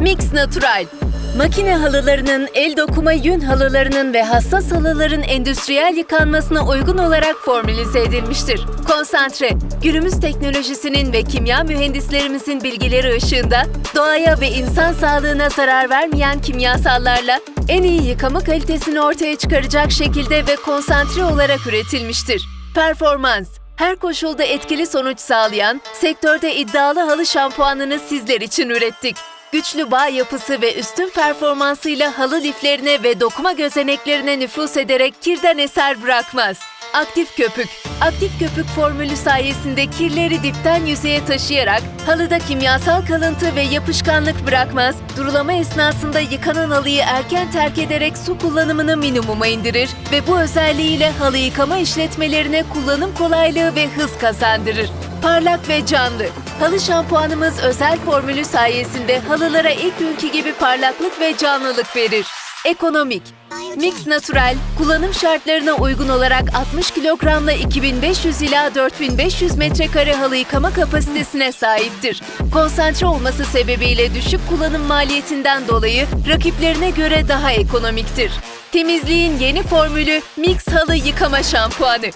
Mix Natural. Makine halılarının, el dokuma yün halılarının ve hassas halıların endüstriyel yıkanmasına uygun olarak formülize edilmiştir. Konsantre, günümüz teknolojisinin ve kimya mühendislerimizin bilgileri ışığında doğaya ve insan sağlığına zarar vermeyen kimyasallarla en iyi yıkama kalitesini ortaya çıkaracak şekilde ve konsantre olarak üretilmiştir. Performans, her koşulda etkili sonuç sağlayan, sektörde iddialı halı şampuanını sizler için ürettik. Güçlü bağ yapısı ve üstün performansıyla halı liflerine ve dokuma gözeneklerine nüfuz ederek kirden eser bırakmaz. Aktif köpük. Aktif köpük formülü sayesinde kirleri dipten yüzeye taşıyarak halıda kimyasal kalıntı ve yapışkanlık bırakmaz, durulama esnasında yıkanan halıyı erken terk ederek su kullanımını minimuma indirir ve bu özelliğiyle halı yıkama işletmelerine kullanım kolaylığı ve hız kazandırır. Parlak ve canlı. Halı şampuanımız özel formülü sayesinde halılara ilk günkü gibi parlaklık ve canlılık verir. Ekonomik. Mix Natural, kullanım şartlarına uygun olarak 60 kilogramla 2500 ila 4500 metrekare halı yıkama kapasitesine sahiptir. Konsantre olması sebebiyle düşük kullanım maliyetinden dolayı rakiplerine göre daha ekonomiktir. Temizliğin yeni formülü Mix Halı Yıkama Şampuanı.